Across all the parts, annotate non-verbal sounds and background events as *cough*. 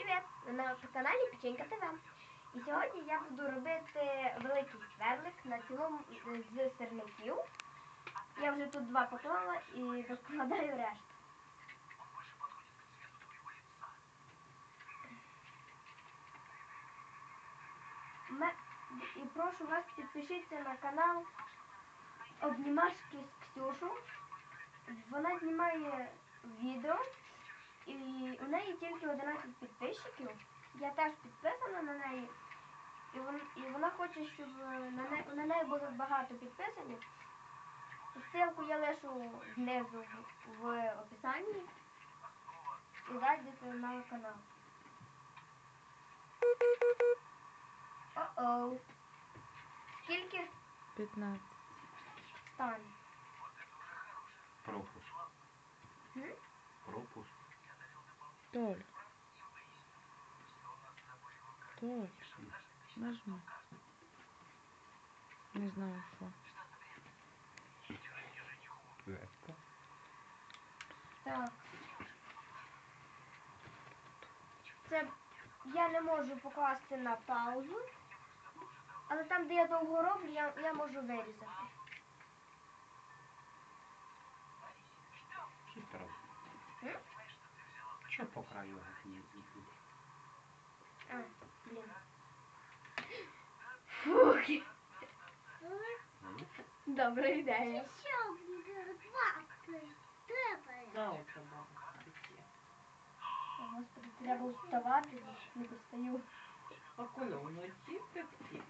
Привіт! Ви на каналі Печенька ТВ. І сьогодні я буду робити великий сверлик на цілому з сирників. Я вже тут два поклала і викладаю решту. І прошу вас підпишіться на канал Обнімашки з Ксюшу. Вона знімає відео і у неї тільки 11 підписчиків. Я теж підписана на неї. І, вон, і вона хоче, щоб е, на, не, на неї було багато підписаних. Ссылку я лишу знизу в, описанні. І зайдете на канал. О-оу. Скільки 15. стане? Пропуск. М? Пропуск. Толь. Толь. Нажми. Не знаю що. Так. Це я не можу покласти на паузу. Але там, де я довго роблю, я, я можу вирізати. Хитро. М? Що по краю не тут? А, блін. Фух. Добра ідея. Що буде два треба? Завтра бабуся прийти. О, Господи, треба вставати, не достаю. А коли вночі пекти?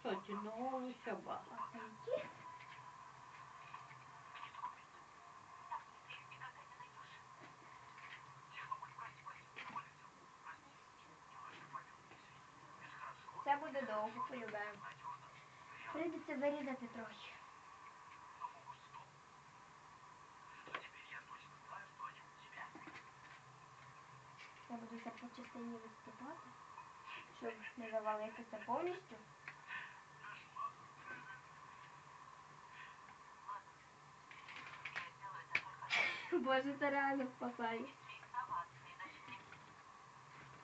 Що тянулося баба? А це які? Це буде довго, полюбаємо. Прийдеться вирізати трохи. Я буду по частині виступати, щоб не завалитися повністю. Боже, це реально спасає.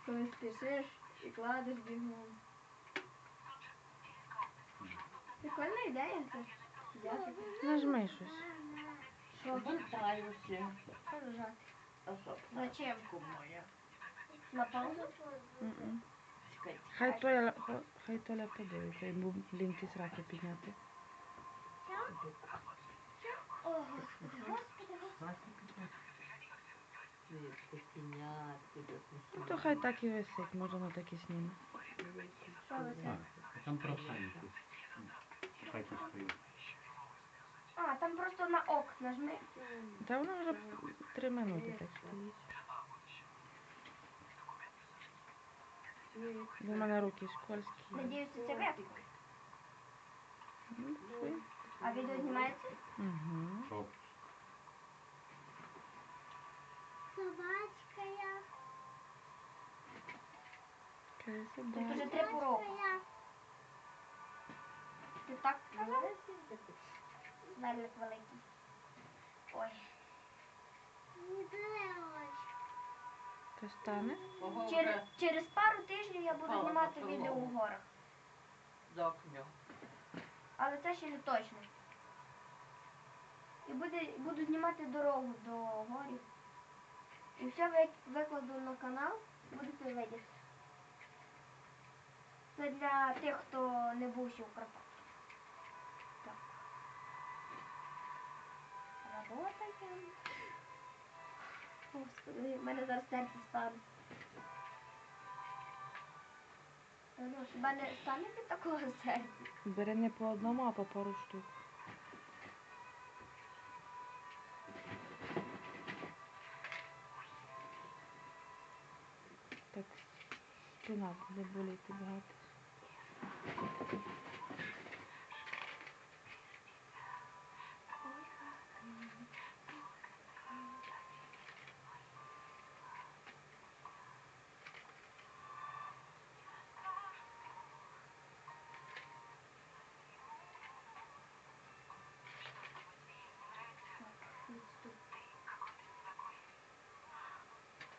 Коли спішиш і кладеш бігом. Прикольна ідея. Взяти. Нажми щось. Що? Що лежати? Зачем? моя. На паузу? М-м. Чекай. Хай Толя, хай Толя подивиться, йому блін ті сраки підняти. О, господи, господи, Ну то хай так і висить, може воно так і зніме. Що ви там проценти. Тут стоїть. А, там просто на ок нажми. Та воно вже три минути так стоїть. Бо в мене руки скользкі. Надіюся, це видно. Ну, все. А відео знімається? Угу. Пропуск. Собачка я. Тут уже три пороги. Так казав? Сверлик великий. Ой. Не дрелось. Стане? Через, через пару тижнів я буду знімати відео у горах. За окном. Але це ще не точно. І буде, буду знімати дорогу до горів. І все викладу на канал, будете видіти. Це для тих, хто не був ще в Карпатах. Так. Работаємо. Господи, в мене зараз серце стане. Ну, хіба не стане від такого серця? Бери не по одному, а по пару штук. Так спина буде боліти багато.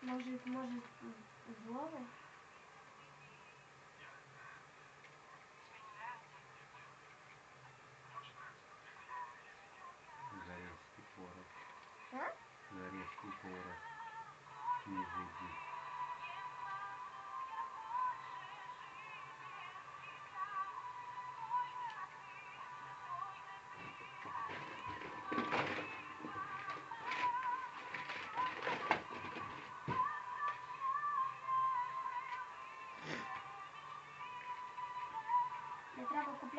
Може, може, зловить?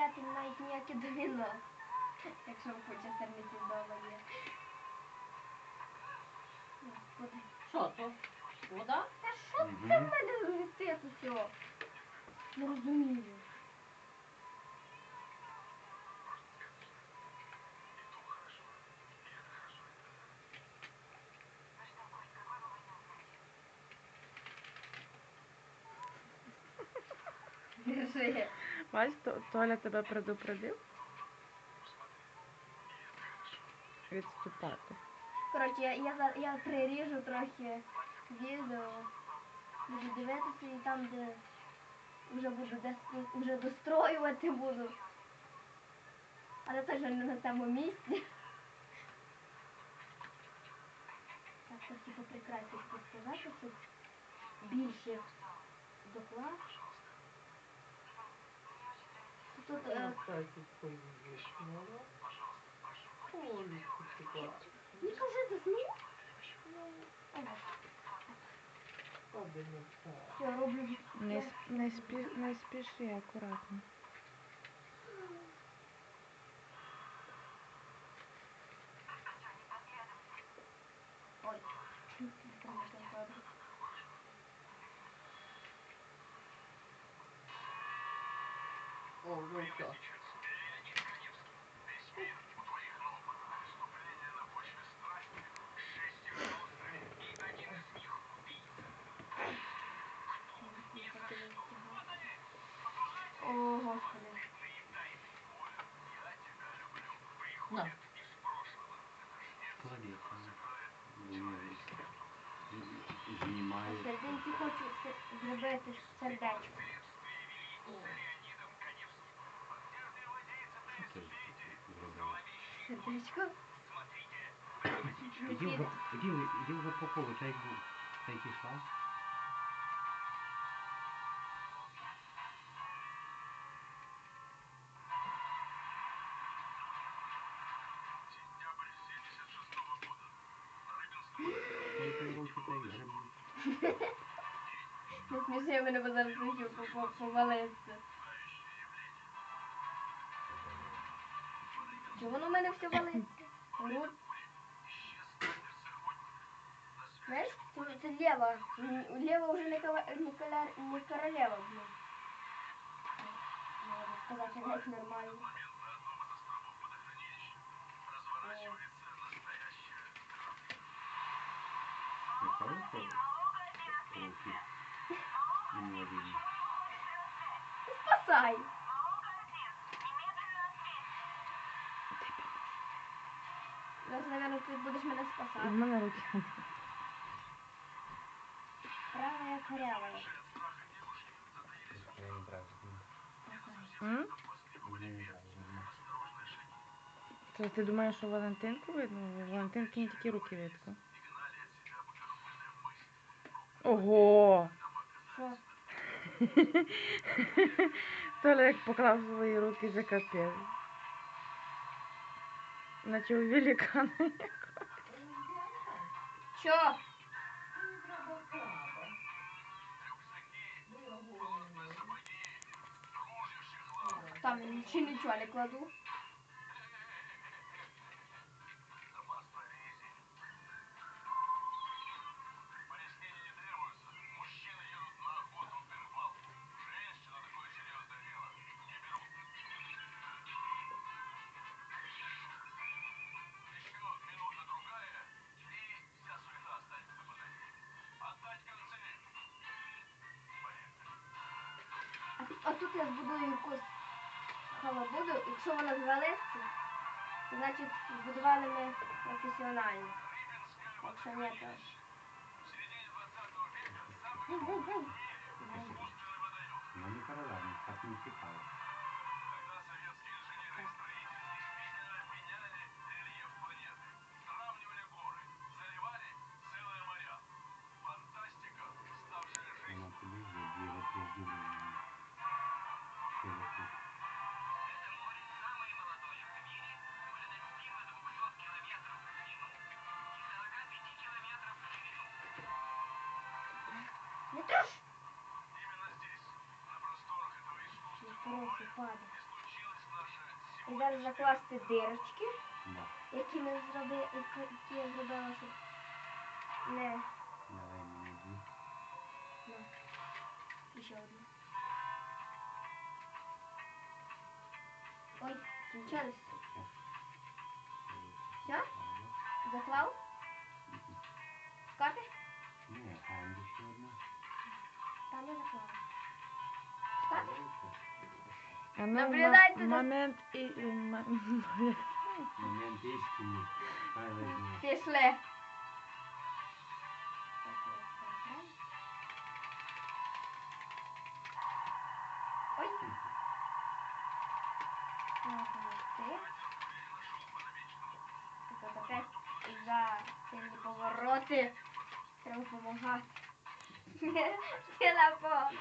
Купляти навіть ніяке доміно. Якщо хоче серниці вдома є. Що то? Вода? Та що це в Мгм. мене летить усе? Не розумію. Держи. Бач, То- Толя тебе предупредив? Відступати. Коротше, я, я, за- я приріжу трохи відео, буду дивитися і там, де вже буду десь вже достроювати буду. Але теж не на тому місці. Так, трохи поприкрасити сказати, щоб більше доклад. Тут е, Настойки поїхала. Ой, купила. не кажи до змін. Ага, Тобі не все. все, роблю від Не, с- не, спі, не спіши, акуратно. Ой, чуть не промахнув кадр. О, ну що? О, господи. На. Клади там. Думаю, Знімаю. Серденьки хочу се- зробити сердечко. Що ти зробила? Сердечко? Іди вже, іди, іди вже по та й був. Та й пішла. Та й той руки, та Чого воно в мене все валиться? Рут. Знаєш, це, лева. Лева вже не, кава- не, коля- не королева. блін. Можна сказати, геть нормально. Інвалідні. Спасай! Зараз, наверное, ти будеш мене В мене руки. Права я корява. Я не. М? Не правильно. То ти думаєш, що Валентинку видно? У Валентинки не такі руки видко. Ого! Що? *laughs* Толя як поклав свої руки за капець. Наче у великана. Що? Там я нічого, нічого не кладу. тут я збудую якусь халабуду. Якщо вона звалиться, то значить збудували ми професіонально. Якщо ні, то... Ну не паралельно, так не цікаво. Коротше, падає. І зараз закласти дирочки, Да. які ми зробили, які я зробила, щоб не Давай мені дві. на. І ще одну. Ой, кінчались. Все? Заклав? Скажеш? Не заклав. Скажеш? А ну, Наблюдайте за- момент і... і ма- Момент істини. Хай візьме. Пішли. Ой. Тут опять за сильні повороти. Треба допомагати. Ти на по